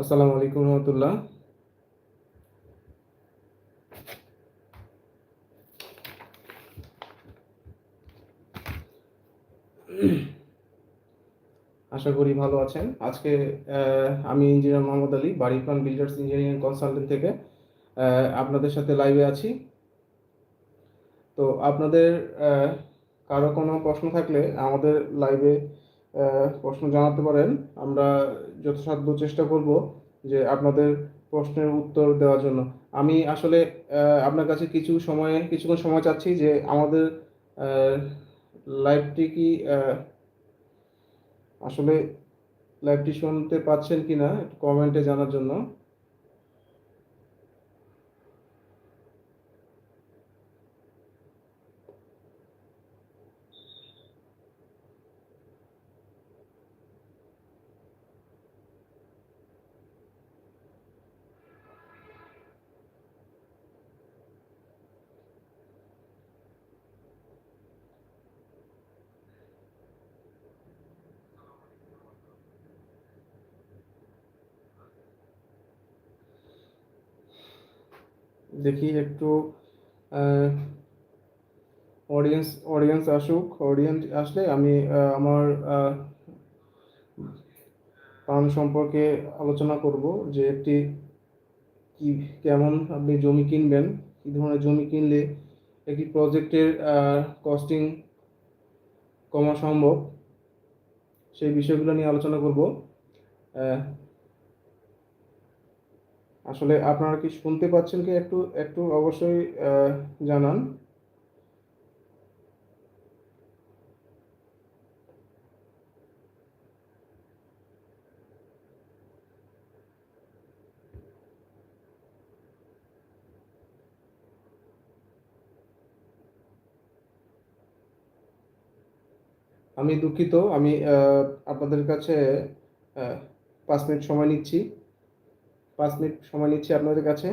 আসসালামু আলাইকুম রহমতুল্লাহ। আশা করি ভালো আছেন। আজকে আমি ইঞ্জিনিয়ার মোহাম্মদ আলী, বাড়ি বিল্ডার্স ইঞ্জিনিয়ারিং কনসালটেন্ট থেকে আপনাদের সাথে লাইভে আছি। তো আপনাদের কারও কোনো প্রশ্ন থাকলে আমাদের লাইভে প্রশ্ন জানাতে পারেন। আমরা যথাসাধ্য চেষ্টা করব যে আপনাদের প্রশ্নের উত্তর দেওয়ার জন্য। আমি আসলে আপনার কাছে কিছু সময়ে, কিছুক্ষণ সময় চাচ্ছি যে আমাদের লাইভটি কি আসলে লাইভটি শুনতে পাচ্ছেন কিনা একটু কমেন্টে জানার জন্য। দেখি, একটু অডিয়েন্স অডিয়েন্স আসুক অডিয়েন্স আসলে আমি আমার প্ল্যান সম্পর্কে আলোচনা করব যে একটি কি, কেমন আপনি জমি কিনবেন, কি ধরনের জমি কিনলে একটি প্রজেক্টের কস্টিং কমা সম্ভব, সেই বিষয়গুলো নিয়ে আলোচনা করব। আসলে আপনারা কি শুনতে পাচ্ছেন কি একটু একটু অবশ্যই জানান। আমি দুঃখিত, আমি আপনাদের কাছে পাঁচ মিনিট সময় নিচ্ছি। পাঁচ মিনিট সময় নিচ্ছি আপনাদের কাছে।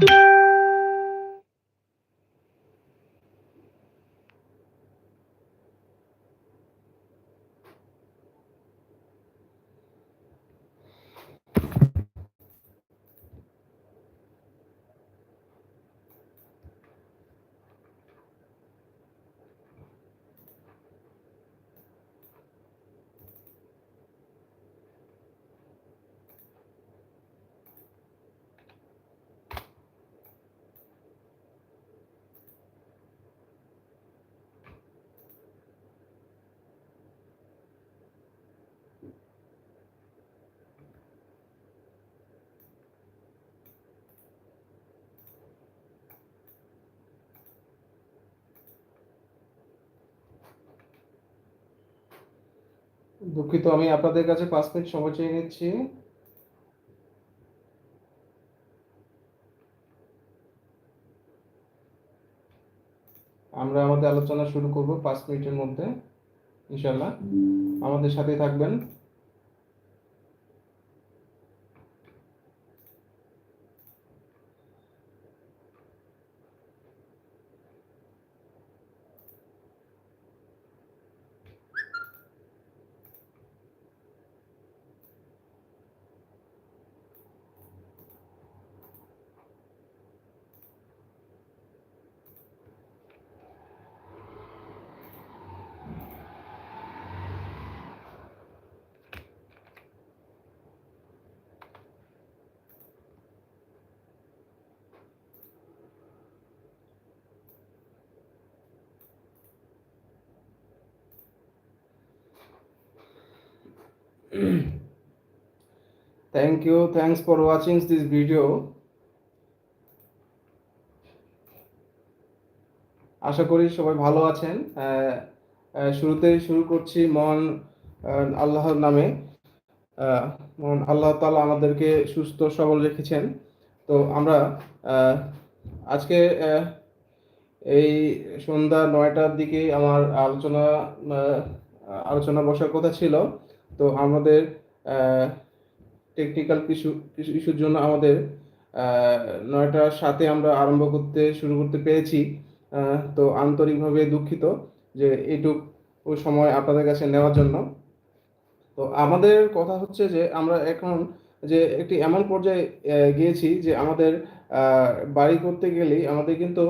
Mm-hmm. দুঃখিত, আমি আপনাদের কাছে পাঁচ মিনিট সময় চেয়ে নিচ্ছি। আমরা আমাদের আলোচনা শুরু করব পাঁচ মিনিটের মধ্যে ইনশাল্লাহ আমাদের সাথে থাকবেন। thank you. Thanks for watching this video. আশা করি সবাই ভালো আছেন। শুরুতেই শুরু করছি মহান আল্লাহর নামে। মহান আল্লাহ তালা আমাদেরকে সুস্থ, সবল রেখেছেন। তো আমরা আজকে এই সন্ধ্যা নয়টার দিকে আমার আলোচনা আলোচনা বসার কথা ছিল। তো আমাদের টেকনিক্যাল কিছু কিছু ইস্যুর জন্য আমাদের নয়টার সাথে আমরা আরম্ভ করতে শুরু করতে পেরেছি। তো আন্তরিকভাবে দুঃখিত যে এইটুকু সময় আপনাদের কাছে নেওয়ার জন্য। তো আমাদের কথা হচ্ছে যে আমরা এখন যে একটি এমন পর্যায়ে গিয়েছি যে আমাদের বাড়ি করতে গেলেই আমাদের কিন্তু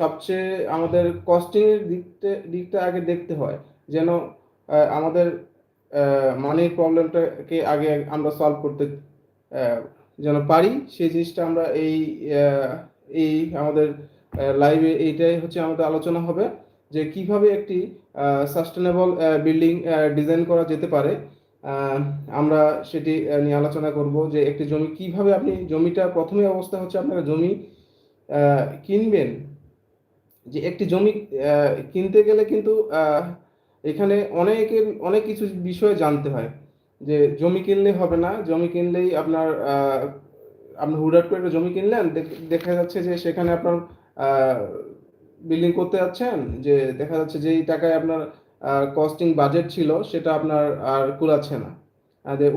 সবচেয়ে আমাদের কস্টিংয়ের দিকটা দিকটা আগে দেখতে হয়। যেন আমাদের মানির প্রবলেমটাকে আগে আমরা সলভ করতে যেন পারি, সেই জিনিসটা আমরা এই এই আমাদের লাইভে এইটাই হচ্ছে আমাদের আলোচনা হবে, যে কীভাবে একটি সাস্টেনেবল বিল্ডিং ডিজাইন করা যেতে পারে। আমরা সেটি নিয়ে আলোচনা করব যে একটি জমি, কীভাবে আপনি জমিটা, প্রথমে অবস্থা হচ্ছে আপনারা জমি কিনবেন। যে একটি জমি কিনতে গেলে কিন্তু এখানে অনেকের, অনেক কিছু বিষয় জানতে হয় যে জমি কিনলে হবে না, জমি কিনলেই আপনার আপনি হুটহাট করে একটা জমি কিনলেন দেখা যাচ্ছে যে সেখানে আপনার বিল্ডিং করতে যাচ্ছেন, যে দেখা যাচ্ছে যেই টাকায় আপনার কস্টিং বাজেট ছিল সেটা আপনার আর কুলাচ্ছে না।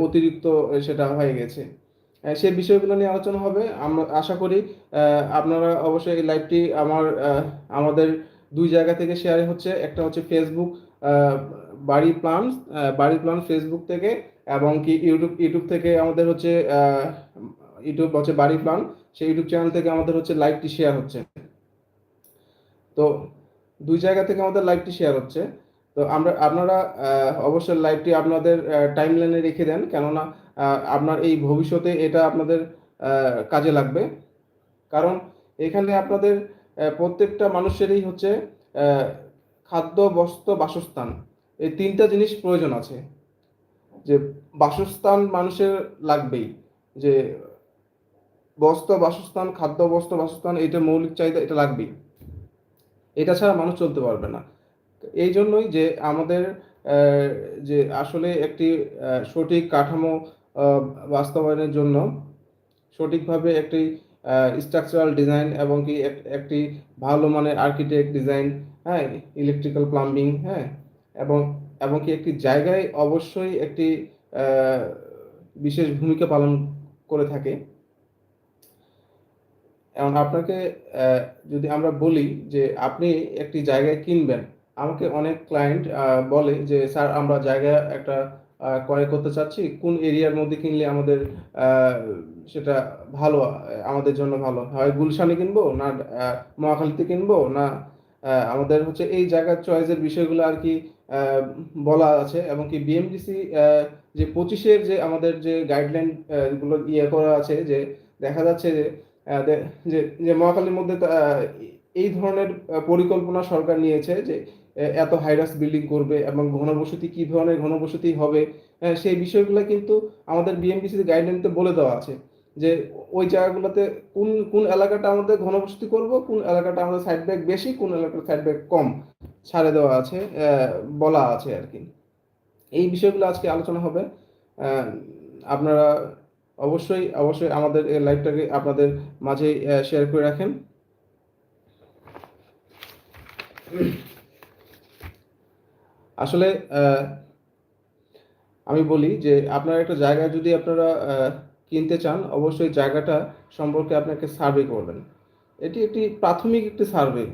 অতিরিক্ত সেটা হয়ে গেছে। সেই বিষয়গুলো নিয়ে আলোচনা হবে। আমরা আশা করি আপনারা অবশ্যই এই লাইভটি আমার আমাদের দুই জায়গা থেকে শেয়ার হচ্ছে। একটা হচ্ছে ফেসবুক বাড়ি প্ল্যান বাড়ি প্ল্যান ফেসবুক থেকে এবং কি ইউটিউব ইউটিউব থেকে আমাদের হচ্ছে ইউটিউব হচ্ছে বাড়ি প্ল্যান সেই ইউটিউব চ্যানেল থেকে আমাদের হচ্ছে লাইভটি শেয়ার হচ্ছে। তো দুই জায়গা থেকে আমাদের লাইভটি শেয়ার হচ্ছে। তো আমরা, আপনারা অবশ্যই লাইভটি আপনাদের টাইম লাইনে রেখে দেন, কেননা আপনার এই ভবিষ্যতে এটা আপনাদের কাজে লাগবে। কারণ এখানে আপনাদের প্রত্যেকটা মানুষেরই হচ্ছে খাদ্য, বস্ত্র, বাসস্থান, এই তিনটা জিনিস প্রয়োজন আছে। যে বাসস্থান মানুষের লাগবেই। যে বস্ত্র, বাসস্থান, খাদ্য, বস্ত্র, বাসস্থান এটা মৌলিক চাহিদা এটা লাগবেই। এটা ছাড়া মানুষ চলতে পারবে না। এই জন্যই যে আমাদের যে আসলে একটি সঠিক কাঠামো বাস্তবায়নের জন্য সঠিকভাবে একটি স্ট্রাকচারাল ডিজাইন এবং কি এক- একটি ভালো মানের আর্কিটেক্ট ডিজাইন হ্যাঁ ইলেকট্রিক্যাল প্লাম্বিং হ্যাঁ এবং এবং কি একটি জায়গায় অবশ্যই একটি বিশেষ ভূমিকা পালন করে থাকে। এখন আপনাকে যদি আমরা বলি যে আপনি একটি জায়গায় কিনবেন, আমাকে অনেক ক্লায়েন্ট বলে যে, স্যার, আমরা জায়গা একটা ক্রয় করতে চাচ্ছি, কোন এরিয়ার মধ্যে কিনলে আমাদের সেটা ভালো, আমাদের জন্য ভালো? হয় গুলশানে কিনবো না মহাখালীতে কিনবো না আমাদের হচ্ছে এই জায়গার চয়েসের বিষয়গুলো আর কি বলা আছে এবং কি বিএমডিসি যে পঁচিশের যে আমাদের যে গাইডলাইনগুলো ইয়ে করা আছে যে দেখা যাচ্ছে যে যে মহাখালীর মধ্যে এই ধরনের পরিকল্পনা সরকার নিয়েছে যে এত হাইরাস বিল্ডিং করবে এবং ঘনবসতি কি ধরনের ঘনবসতি হবে সেই বিষয়গুলো কিন্তু আমাদের বিএমপিসি গাইডলাইনতে বলে দেওয়া আছে। যে ওই জায়গাগুলোতে কোন কোন এলাকাটা আমাদের ঘনবসতি করব, কোন এলাকাটা আমাদের সাইড ব্যাক বেশি, কোন এলাকার সাইড ব্যাক কম ছাড়ে দেওয়া আছে বলা আছে আর কি। এই বিষয়গুলো আজকে আলোচনা হবে। আপনারা অবশ্যই অবশ্যই আমাদের এই লাইভটাকে আপনাদের মাঝে শেয়ার করে রাখেন। আসলে আমি বলি যে আপনারা একটা জায়গায় যদি আপনারা কিনতে চান, অবশ্যই জায়গাটা সম্পর্কে আপনাকে সার্ভে করবেন। এটি একটি প্রাথমিক একটি সার্ভে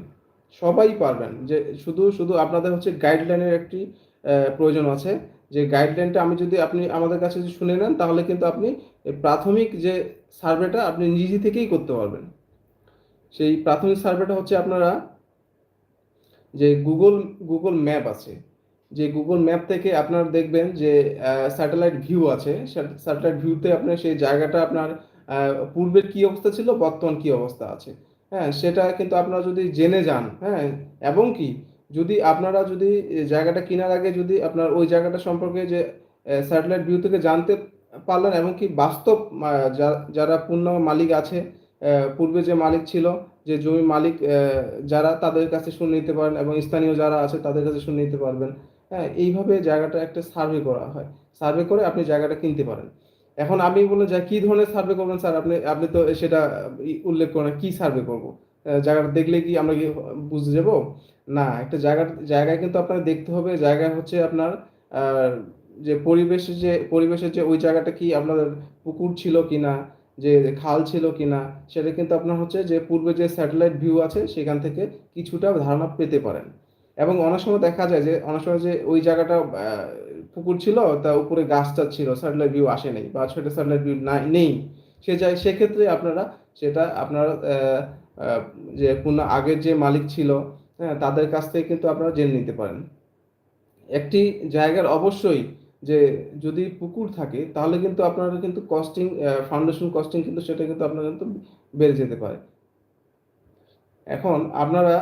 সবাই পারবেন যে শুধু শুধু আপনাদের হচ্ছে গাইডলাইনের একটি প্রয়োজন আছে। যে গাইডলাইনটা আমি যদি আপনি আমাদের কাছে যদি শুনে নেন, তাহলে কিন্তু আপনি প্রাথমিক যে সার্ভেটা আপনি নিজে থেকেই করতে পারবেন। সেই প্রাথমিক সার্ভেটা হচ্ছে আপনারা যে গুগল গুগল ম্যাপ আছে। যে গুগল ম্যাপ থেকে আপনার দেখবেন যে স্যাটেলাইট ভিউ আছে। স্যাটেলাইট ভিউতে আপনার সেই জায়গাটা আপনার পূর্বের কি অবস্থা ছিল, বর্তমান কি অবস্থা আছে। হ্যাঁ সেটা কিন্তু আপনারা যদি জেনে যান হ্যাঁ এবং কি যদি আপনারা যদি জায়গাটা কেনার আগে যদি আপনার ওই জায়গাটা সম্পর্কে যে স্যাটেলাইট ভিউ থেকে জানতে পারলেন এবং কি বাস্তব যারা পূর্ণ মালিক আছে পূর্বে যে মালিক ছিল, যে জমি মালিক যারা তাদের কাছে শুনে নিতে পারেন এবং স্থানীয় যারা আছে তাদের কাছে শুনে নিতে পারবেন। হ্যাঁ এইভাবে জায়গাটা একটা সার্ভে করা হয়। সার্ভে করে আপনি জায়গাটা কিনতে পারেন। এখন আমি বললাম যে, কি ধরনের সার্ভে করবেন স্যার? আপনি আপনি তো সেটা উল্লেখ করেন কি সার্ভে করব? জায়গাটা দেখলে কি আমরা কি বুঝে যাব? না, একটা জায়গা জায়গায় কিন্তু আপনার দেখতে হবে জায়গা হচ্ছে আপনার যে পরিবেশে যে পরিবেশের যে ওই জায়গাটা কি আপনার পুকুর ছিল কিনা, যে খাল ছিল কিনা, সেটা কিন্তু আপনার হচ্ছে যে পূর্বে যে স্যাটেলাইট ভিউ আছে, সেখান থেকে কিছুটা ধারণা পেতে পারেন। এবং অনেক সময় দেখা যায় যে, অনেক সময় যে ওই জায়গাটা পুকুর ছিল, তা উপরে গাছটা ছিল স্যাটেলাইট ভিউ আসে নাই বা সেটা স্যাটেলাইট ভিউ নাই, নেই। সে যায়, সেক্ষেত্রে আপনারা সেটা আপনারা যে পুনঃ আগের যে মালিক ছিল হ্যাঁ তাদের কাছ থেকে কিন্তু আপনারা জেনে নিতে পারেন। একটি জায়গার অবশ্যই যে যদি পুকুর থাকে, তাহলে কিন্তু আপনারা কিন্তু কস্টিং ফাউন্ডেশন কস্টিং কিন্তু সেটা কিন্তু আপনারা কিন্তু বেড়ে যেতে পারে। এখন আপনারা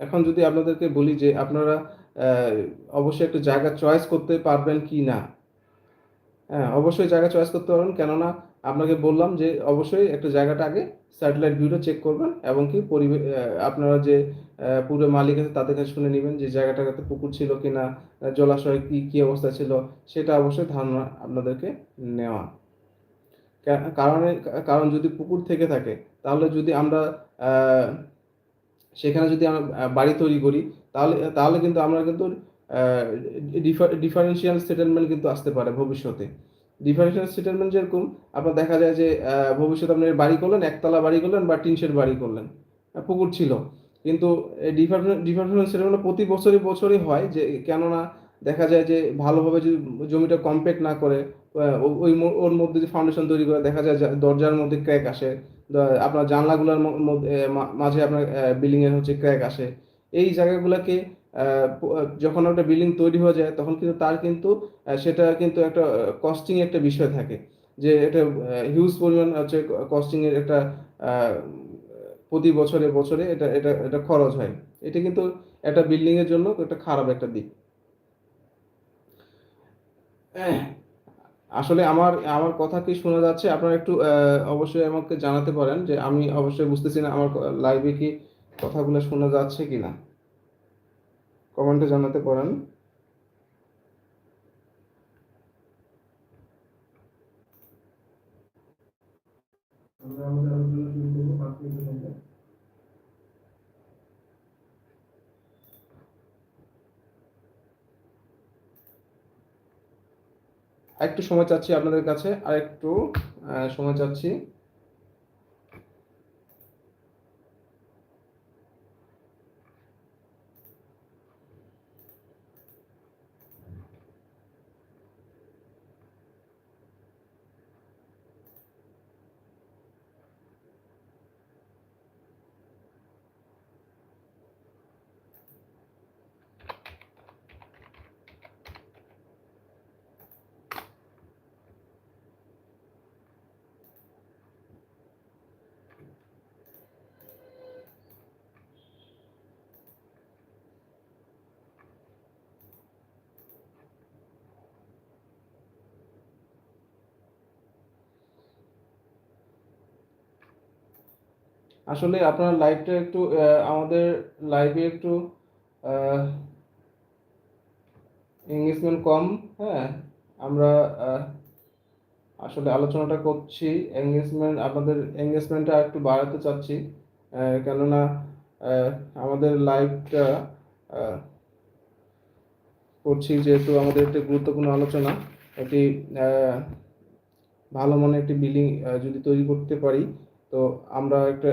এখন যদি আপনাদেরকে বলি যে আপনারা অবশ্যই একটা জায়গা চয়েস করতে পারবেন কি না? হ্যাঁ অবশ্যই জায়গা চয়েস করতে পারবেন। কেননা আপনাকে বললাম যে অবশ্যই একটা জায়গাটা আগে স্যাটেলাইট ভিউটা চেক করবেন এবং কি পরিবেশ আপনারা যে পূর্বে মালিক আছে তাদের কাছে শুনে নেবেন যে জায়গাটাতে পুকুর ছিল কি না জলাশয় কি কি অবস্থা ছিল, সেটা অবশ্যই ধারণা আপনাদেরকে নেওয়া। কারণে কারণ যদি পুকুর থেকে থাকে, তাহলে যদি আমরা সেখানে যদি আমরা বাড়ি তৈরি করি, তাহলে তাহলে কিন্তু আমরা কিন্তু ডিফারেন্সিয়াল সেটেলমেন্ট কিন্তু আসতে পারে ভবিষ্যতে। ডিফারেন্সিয়াল সেটেলমেন্ট যেরকম, আপনার দেখা যায় যে ভবিষ্যতে আপনি বাড়ি করলেন, একতলা বাড়ি করলেন বা টিন শেড বাড়ি করলেন পুকুর ছিল। কিন্তু ডিফারেন্সিয়াল সেটেলমেন্ট প্রতি বছরই বছরই হয় যে, কেননা দেখা যায় যে, ভালোভাবে যদি জমিটা কম্প্যাক্ট না করে ওই ওর মধ্যে যে ফাউন্ডেশন তৈরি করে, দেখা যায় দরজার মধ্যে ক্র্যাক আসে আপনার জানলাগুলোর মাঝে আপনার বিল্ডিং এর হচ্ছে ক্র্যাক আসে। এই জায়গাগুলোকে যখন একটা বিল্ডিং তৈরি হয়ে যায়, তখন কিন্তু তার কিন্তু সেটা কিন্তু একটা কস্টিং একটা বিষয় থাকে। যে এটা হিউজ পরিমাণ হচ্ছে কস্টিং এর একটা প্রতি বছরে বছরে এটা এটা এটা খরচ হয়। এটা কিন্তু একটা বিল্ডিং এর জন্য একটা খারাপ একটা দিক। আসলে আমার আমার কথা কি শোনা যাচ্ছে? আপনারা একটু অবশ্যই আমাকে জানাতে পারেন যে আমি অবশ্যই বুঝতেছি না আমার লাইভে কি কথাগুলো শোনা যাচ্ছে কি না কমেন্টে জানাতে পারেন। আমরা আমাদের আলোচনা শুরু করব পাঁচ মিনিটের মধ্যে একটু সময় চাচ্ছি আপনাদের কাছে আরেকটু সময় চাচ্ছি। আসলে আপনার লাইভটা একটু আমাদের লাইভে একটু এঙ্গেজমেন্ট কম হ্যাঁ? আমরা আসলে আলোচনাটা করছি এঙ্গেজমেন্ট আপনাদের এঙ্গেজমেন্টটা একটু বাড়াতে চাচ্ছি কেননা আমাদের লাইভটা করছি যেহেতু আমাদের একটি গুরুত্বপূর্ণ আলোচনা, একটি ভালো মনে একটি বিল্ডিং যদি তৈরি করতে পারি, তো আমরা একটা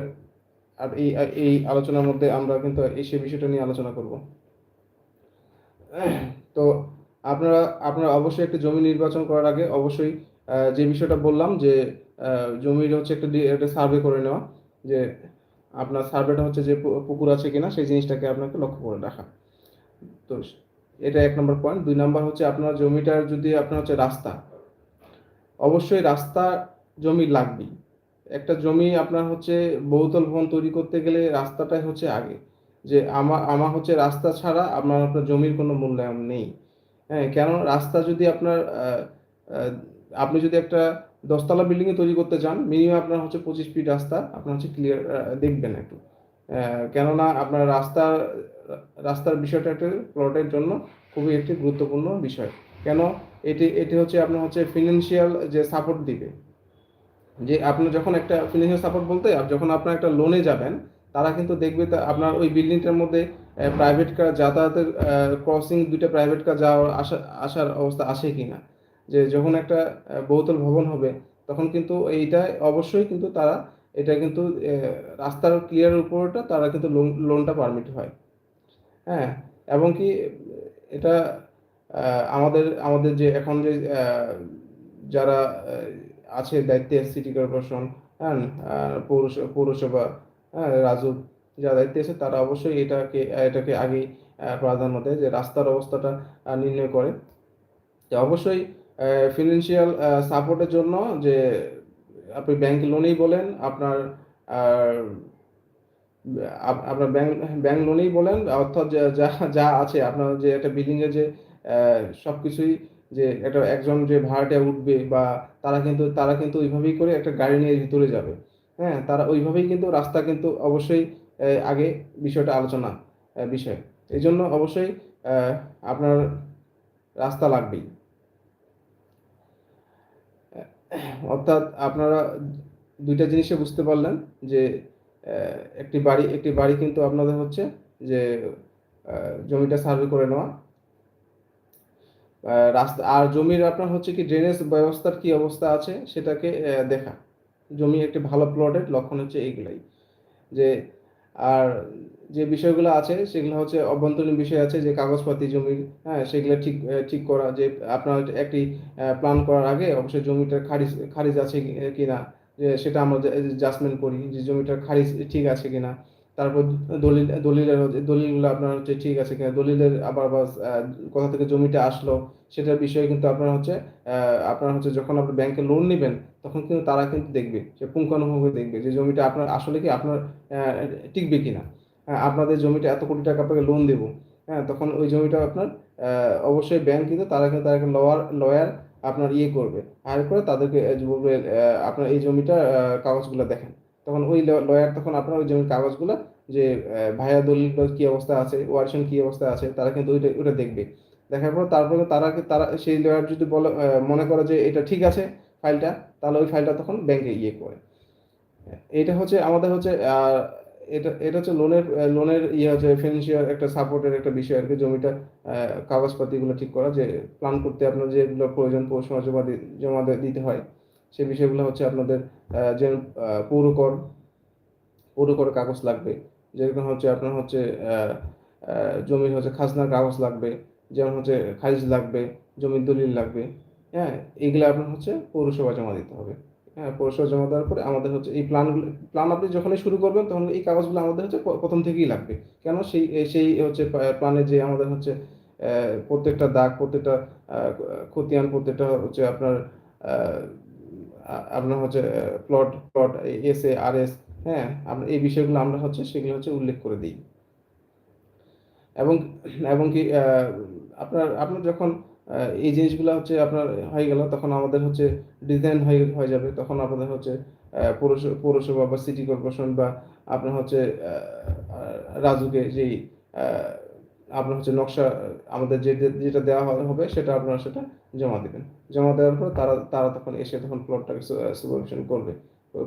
আর এই এই আলোচনার মধ্যে আমরা কিন্তু এই সে বিষয়টা নিয়ে আলোচনা করব। তো আপনারা আপনারা অবশ্যই একটা জমি নির্বাচন করার আগে অবশ্যই যে বিষয়টা বললাম যে জমির হচ্ছে একটা একটা সার্ভে করে নেওয়া, যে আপনার সার্ভেটা হচ্ছে যে পুকুর আছে কিনা সেই জিনিসটাকে আপনাকে লক্ষ্য করে রাখা। তো এটা এক নম্বর পয়েন্ট দুই নম্বর হচ্ছে আপনার জমিটার যদি আপনার হচ্ছে রাস্তা, অবশ্যই রাস্তা জমি লাগবেই। একটা জমি আপনার হচ্ছে বহুতল ভবন তৈরি করতে গেলে রাস্তাটাই হচ্ছে আগে। যে আমার আমার হচ্ছে রাস্তা ছাড়া আপনার আপনার জমির কোনো মূল্যায়ন নেই। হ্যাঁ কেন রাস্তা যদি আপনার আপনি যদি একটা দশতলা বিল্ডিং এ তৈরি করতে চান মিনিমাম আপনার হচ্ছে পঁচিশ ফিট রাস্তা, আপনার হচ্ছে ক্লিয়ার দেখবেন একটু। কেননা আপনার রাস্তা, রাস্তার বিষয়টা একটা প্লটের জন্য খুবই একটি গুরুত্বপূর্ণ বিষয়। কেন? এটি এটি হচ্ছে আপনার হচ্ছে ফিনান্সিয়াল যে সাপোর্ট দিবে। যে আপনি যখন একটা ফিনান্সিয়াল সাপোর্ট বলতে যখন আপনার একটা লোনে যাবেন, তারা কিন্তু দেখবে আপনার ওই বিল্ডিংটার মধ্যে প্রাইভেট কার যাতায়াতের ক্রসিং দুইটা প্রাইভেট কার যাওয়ার আসা, আসার অবস্থা আসে কিনা। যে যখন একটা বহুতল ভবন হবে, তখন কিন্তু এইটা অবশ্যই কিন্তু তারা, এটা কিন্তু রাস্তার ক্লিয়ার উপরটা তারা কিন্তু লোন লোনটা পারমিট হয়। হ্যাঁ এবং কি, এটা আমাদের আমাদের যে এখন যে যারা আছে দায়িত্বে সিটি কর্পোরেশন হ্যাঁ পৌরসভা হ্যাঁ রাজুক যারা দায়িত্বে আছে তারা অবশ্যই এটাকে এটাকে আগেই প্রাধান্য দেয় যে রাস্তার অবস্থাটা নির্ণয় করে। তো অবশ্যই ফিনান্সিয়াল সাপোর্টের জন্য যে আপনি ব্যাংক লোনেই বলেন, আপনার আপনার ব্যাংক ব্যাংক লোনেই বলেন, অর্থাৎ যা যা যা আছে, আপনার যে একটা বিল্ডিং এর যে সব সবকিছুই যে একটা, একজন যে ভাড়াটিয়া উঠবে বা তারা কিন্তু তারা কিন্তু ওইভাবেই করে একটা গাড়ি নিয়ে ভিতরে যাবে। হ্যাঁ তারা ওইভাবেই কিন্তু রাস্তা কিন্তু অবশ্যই আগে বিষয়টা আলোচনা বিষয়। এই জন্য অবশ্যই আপনার রাস্তা লাগবেই। অর্থাৎ আপনারা দুইটা জিনিসে বুঝতে পারলেন যে একটি বাড়ি একটি বাড়ি কিন্তু আপনাদের হচ্ছে যে জমিটা সার্ভে করে নেওয়া রাস্তা আর জমির আপনার হচ্ছে কি ড্রেনেজ ব্যবস্থার কি অবস্থা আছে সেটাকে দেখা। জমি একটি ভালো প্লটের লক্ষণ হচ্ছে এইগুলাই। যে, আর যে বিষয়গুলো আছে সেগুলো হচ্ছে অভ্যন্তরীণ বিষয় আছে, যে কাগজপাতি জমির হ্যাঁ সেগুলো ঠিক ঠিক করা, যে আপনার একটি প্ল্যান করার আগে অবশ্যই জমিটার খারিজ খারিজ আছে কি- কিনা। যে সেটা আমরা জাজমেন্ট করি যে জমিটার খারিজ ঠিক আছে কিনা। তারপর দলিল দলিলের দলিলগুলো আপনার হচ্ছে ঠিক আছে কিনা দলিলের আবার আবার কোথা থেকে জমিটা আসলো সেটার বিষয়ে কিন্তু আপনার হচ্ছে আপনার হচ্ছে যখন আপনি ব্যাংকে লোন নেবেন তখন কিন্তু তারা কিন্তু দেখবে সে পুঙ্খানুপুঙ্খ দেখবে যে জমিটা আপনার আসলে কি আপনার টিকবে কিনা। হ্যাঁ, আপনাদের জমিটা এত কোটি টাকা আপনাকে লোন দেবো। হ্যাঁ তখন ওই জমিটা আপনার অবশ্যই ব্যাংক কিন্তু তারা কিন্তু তারা লয়ার লয়ার আপনার ইয়ে করবে। হায়ার করে তাদেরকে বলবে আপনার এই জমিটা কাগজগুলো দেখেন। তখন ওই লয়ার তখন আপনার ওই জমির কাগজগুলো যে ভাইয়া দলিল কি অবস্থা আছে, ওয়ারিশন কি অবস্থা আছে, তারা কিন্তু ওইটা ওটা দেখবে। দেখার পর তারপরে তারা তারা সেই লয়ার যদি বলে মনে করে যে এটা ঠিক আছে ফাইলটা, তাহলে ওই ফাইলটা তখন ব্যাংকে ইয়ে করে। এটা হচ্ছে, আমাদের হচ্ছে এটা এটা হচ্ছে লোনের লোনের ইয়ে হচ্ছে ফিনান্সিয়াল একটা সাপোর্টের একটা বিষয় আর কি জমিটা কাগজপাতিগুলো ঠিক করা, যে প্ল্যান করতে আপনার যেগুলো প্রয়োজন জমা দিতে হয়। সেই বিষয়গুলো হচ্ছে আপনাদের যে পৌরকর পৌরকর কাগজ লাগবে, যেরকম হচ্ছে আপনার হচ্ছে জমির হচ্ছে খাজনার কাগজ লাগবে, যেমন হচ্ছে খারিজ লাগবে জমির দলিল লাগবে হ্যাঁ এগুলো আপনার হচ্ছে পৌরসভা জমা দিতে হবে হ্যাঁ পৌরসভা জমা দেওয়ার পরে আমাদের হচ্ছে এই প্ল্যানগুলো, প্ল্যান আপনি যখনই শুরু করবেন তখন এই কাগজগুলো আমাদের হচ্ছে প্রথম থেকেই লাগবে, কেন সেই সেই হচ্ছে প্ল্যানে যে আমাদের হচ্ছে প্রত্যেকটা দাগ, প্রত্যেকটা খতিয়ান, প্রত্যেকটা হচ্ছে আপনার আপনার হচ্ছে plot plot S A R S হ্যাঁ? আমরা এই বিষয়গুলো আমরা হচ্ছে সেগুলো হচ্ছে উল্লেখ করে দিই। এবং এবং কি আপনার আপনার যখন এই জিনিসগুলো হচ্ছে আপনার হয়ে গেল, তখন আমাদের হচ্ছে ডিজাইন হয়ে হয়ে যাবে। তখন আপনাদের হচ্ছে পৌরসভা বা সিটি কর্পোরেশন বা আপনার হচ্ছে রাজুকে যেই আপনার হচ্ছে নকশা, আমাদের যেটা দেওয়া হবে সেটা আপনার সেটা জমা দেবেন। জমা দেওয়ার পর তারা তারা তখন এসে তখন প্লটটাকে সুপারভিশন করবে।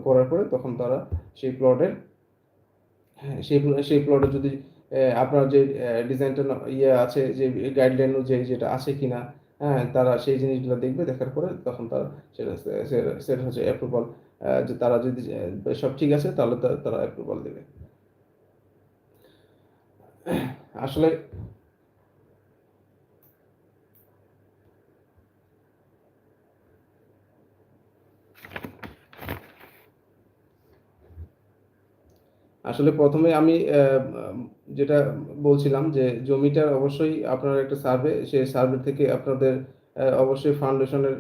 করার পরে তখন তারা সেই প্লটের হ্যাঁ সেই সেই প্লটে যদি আপনার যে ডিজাইনটা ইয়ে আছে, যে গাইডলাইন অনুযায়ী যেটা আছে কিনা হ্যাঁ তারা সেই জিনিসগুলো দেখবে, দেখার পরে তখন তারা সেটা সেটা হচ্ছে অ্যাপ্রুভাল যে তারা যদি সব ঠিক আছে, তাহলে তারা অ্যাপ্রুভাল দেবে। আসলে আসলে প্রথমে আমি যেটা বলছিলাম যে জমিটার অবশ্যই আপনার একটা সার্ভে সেই সার্ভে থেকে আপনাদের অবশ্যই ফাউন্ডেশনের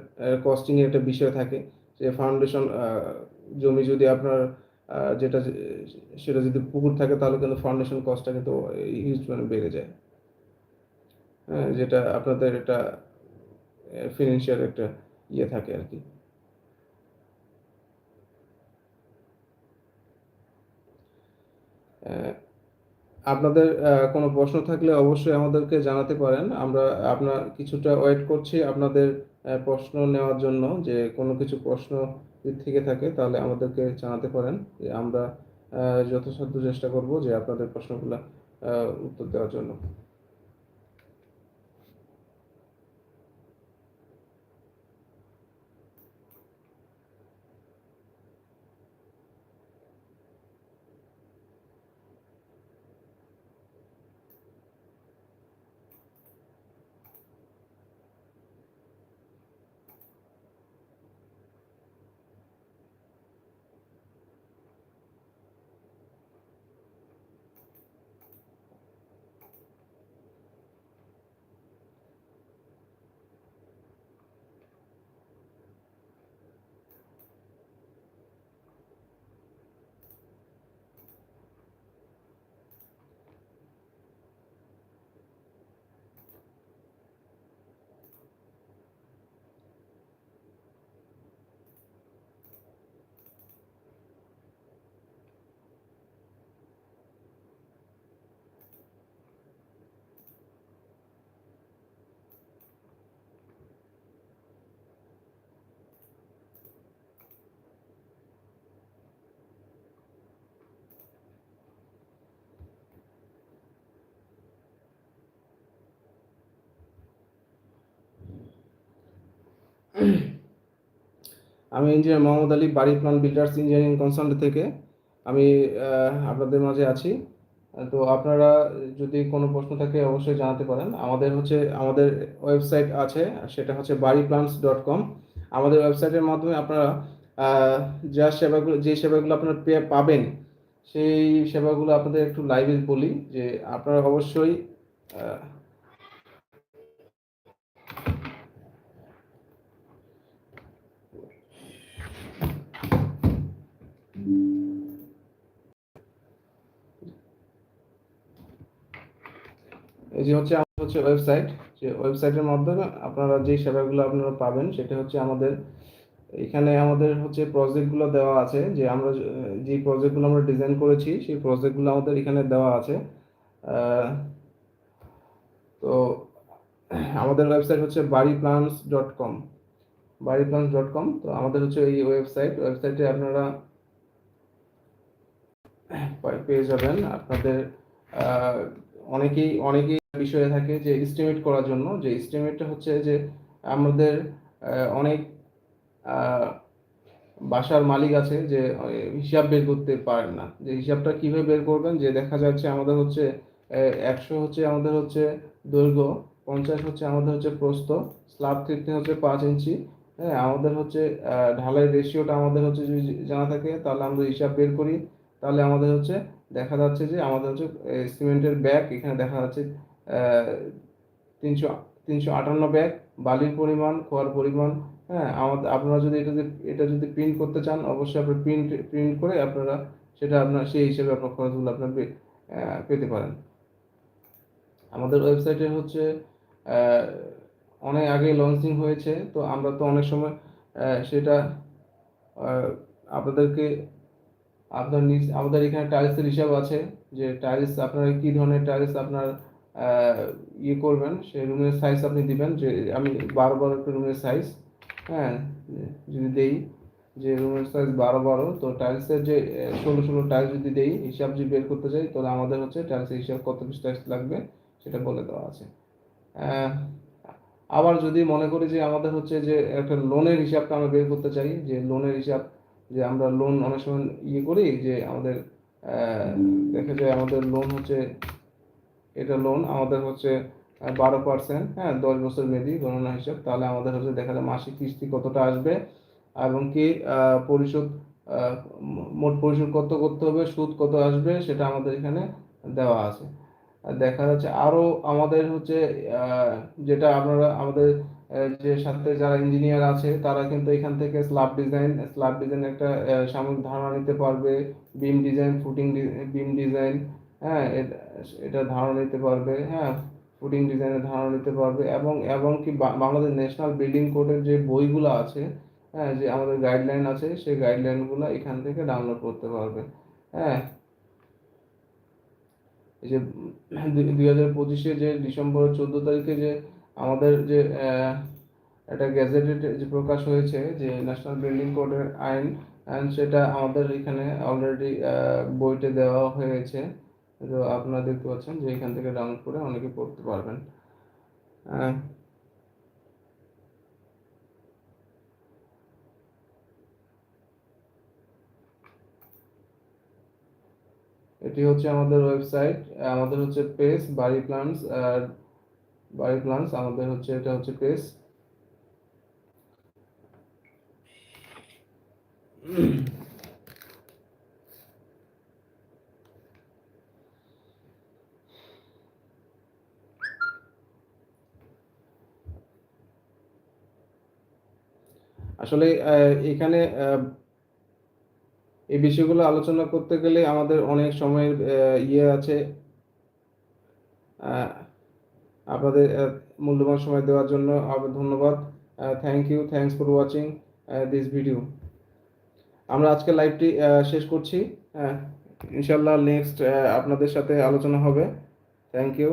কস্টিং এর একটা বিষয় থাকে। যে ফাউন্ডেশন জমি যদি আপনার যেটা, সেটা যদি পুকুর থাকে তাহলে কিন্তু ফাউন্ডেশন কস্টটা কিন্তু হিউজ মানে বেড়ে যায়। যেটা আপনাদের একটা ফিনান্সিয়াল একটা ইয়ে থাকে আর কি। আপনাদের কোনো প্রশ্ন থাকলে অবশ্যই আমাদেরকে জানাতে পারেন। আমরা আপনার কিছুটা ওয়েট করছি আপনাদের প্রশ্ন নেওয়ার জন্য, যে কোনো কিছু প্রশ্ন থেকে থাকে তাহলে আমাদেরকে জানাতে পারেন। যে আমরা যথাসাধ্য চেষ্টা করব যে আপনাদের প্রশ্নগুলো উত্তর দেওয়ার জন্য। আমি ইঞ্জিনিয়ার মোহাম্মদ আলী, বাড়ি প্ল্যান বিল্ডার্স ইঞ্জিনিয়ারিং কনসাল্টেন্ট থেকে আমি আপনাদের মাঝে আছি। তো আপনারা যদি কোনো প্রশ্ন থাকে অবশ্যই জানাতে পারেন। আমাদের হচ্ছে, আমাদের ওয়েবসাইট আছে, সেটা হচ্ছে বাড়ি প্ল্যানস ডট কম আমাদের ওয়েবসাইটের মাধ্যমে আপনারা যা সেবাগুলো, যে সেবাগুলো আপনারা পেয়ে পাবেন, সেই সেবাগুলো আপনাদের একটু লাইভে বলি, যে আপনারা অবশ্যই এই যে হচ্ছে আমাদের হচ্ছে ওয়েবসাইট যে ওয়েবসাইটের মাধ্যমে আপনারা যে সেবাগুলো আপনারা পাবেন, সেটা হচ্ছে আমাদের, এখানে আমাদের হচ্ছে প্রজেক্টগুলো দেওয়া আছে যে আমরা যে- প্রজেক্টগুলো আমরা ডিজাইন করেছি, সেই প্রজেক্টগুলো আমাদের এখানে দেওয়া আছে। তো আমাদের ওয়েবসাইট হচ্ছে বাড়ি প্ল্যানস ডট কম বাড়ি প্ল্যানস ডট কম তো আমাদের হচ্ছে এই ওয়েবসাইট ওয়েবসাইটে আপনারা পেয়ে যাবেন। আপনাদের অনেকেই অনেকেই বিষয়ে থাকে যে এস্টিমেট করার জন্য, যে এস্টিমেটটা হচ্ছে যে আমাদের অনেক বাসার মালিক আছে যে হিসাব বের করতে পারেন না। যে হিসাবটা কীভাবে বের করবেন? যে দেখা যাচ্ছে আমাদের হচ্ছে একশো হচ্ছে আমাদের হচ্ছে দৈর্ঘ্য, পঞ্চাশ হচ্ছে আমাদের হচ্ছে প্রস্থ স্ল্যাব থেকে হচ্ছে পাঁচ ইঞ্চি। হ্যাঁ আমাদের হচ্ছে ঢালাই রেশিওটা আমাদের হচ্ছে যদি জানা থাকে, তাহলে আমরা হিসাব বের করি। তাহলে আমাদের হচ্ছে দেখা যাচ্ছে যে আমাদের হচ্ছে সিমেন্টের ব্যাগ এখানে দেখা যাচ্ছে তিনশো তিনশো আটান্ন ব্যাগ, বালির পরিমাণ, খোয়ার পরিমাণ হ্যাঁ আমাদের, আপনারা যদি এটা যদি এটা যদি প্রিন্ট করতে চান, অবশ্যই আপনার প্রিন্ট প্রিন্ট করে আপনারা সেটা আপনার, সেই হিসেবে আপনার খরচগুলো আপনার পেতে পারেন। আমাদের ওয়েবসাইটে হচ্ছে অনেক আগে লঞ্চিং হয়েছে, তো আমরা তো অনেক সময় সেটা আপনাদেরকে, আপনার নিজ, আমাদের এখানে টাইলসের হিসাব আছে, যে টাইলস আপনারা কী ধরনের টাইলস আপনার ইয়ে করবেন সেই রুমের সাইজ আপনি দিবেন, যে আমি বারো বারো একটা রুমের সাইজ হ্যাঁ যদি দেই, যে রুমের সাইজ বারো বারো, তো টাইলসের যে ষোলো ষোলো টাইলস যদি দেই, হিসাব যদি বের করতে চাই তাহলে আমাদের হচ্ছে টাইলসের হিসাব কত পিস টাইলস লাগবে, সেটা বলে দেওয়া আছে। আবার যদি মনে করি যে আমাদের হচ্ছে যে একটা লোনের হিসাবটা আমরা বের করতে চাই, যে লোনের হিসাব, যে আমরা লোন অনেক সময় ইয়ে করি, যে আমাদের দেখা যায় আমাদের লোন হচ্ছে এটা লোন আমাদের হচ্ছে বারো পার্সেন্ট হ্যাঁ দশ বছর মেয়াদি গণনা হিসাব, তাহলে আমাদের হচ্ছে দেখা যায় মাসিক কিস্তি কতটা আসবে এবং কি পরিশোধ মোট পরিশোধ কত করতে হবে, সুদ কত আসবে সেটা আমাদের এখানে দেওয়া আছে। দেখা যাচ্ছে আরও আমাদের হচ্ছে যেটা আপনারা, আমাদের যে সাথে যারা ইঞ্জিনিয়ার আছে, তারা কিন্তু এখান থেকে স্ল্যাব ডিজাইন স্ল্যাব ডিজাইন একটা সাময়িক ধারণা নিতে পারবে beam design footing beam design হ্যাঁ এটা ধারণা নিতে পারবে হ্যাঁ ফুডিং ডিজাইনের ধারণা নিতে পারবে এবং এবং কি বাংলাদেশ ন্যাশনাল বিল্ডিং কোডের যে বইগুলো আছে হ্যাঁ যে আমাদের গাইডলাইন আছে, সেই গাইডলাইনগুলো এখান থেকে ডাউনলোড করতে পারবে হ্যাঁ। এই যে দুই হাজার পঁচিশে যে ডিসেম্বর চোদ্দ তারিখে যে আমাদের যে একটা গ্যাজেটেড যে প্রকাশ হয়েছে যে ন্যাশনাল বিল্ডিং কোডের আইন সেটা আমাদের এখানে অলরেডি বইতে দেওয়া হয়েছে। তো আপনারা দেখতে পাচ্ছেন যে এখান থেকে ডাউনলোড করে অনেকে পড়তে পারবেন। এটি হচ্ছে আমাদের ওয়েবসাইট আমাদের হচ্ছে পেজ বাড়ি প্ল্যানস আর বাড়ি প্ল্যানস আমাদের হচ্ছে, এটা হচ্ছে পেজ আসলে এখানে এই বিষয়গুলো আলোচনা করতে গেলে আমাদের অনেক সময়ের ইয়ে আছে। আপনাদের মূল্যবান সময় দেওয়ার জন্য ধন্যবাদ। Thank you thanks for watching this video আমরা আজকে লাইভটি শেষ করছি। ইনশাল্লাহ নেক্সট আপনাদের সাথে আলোচনা হবে। Thank you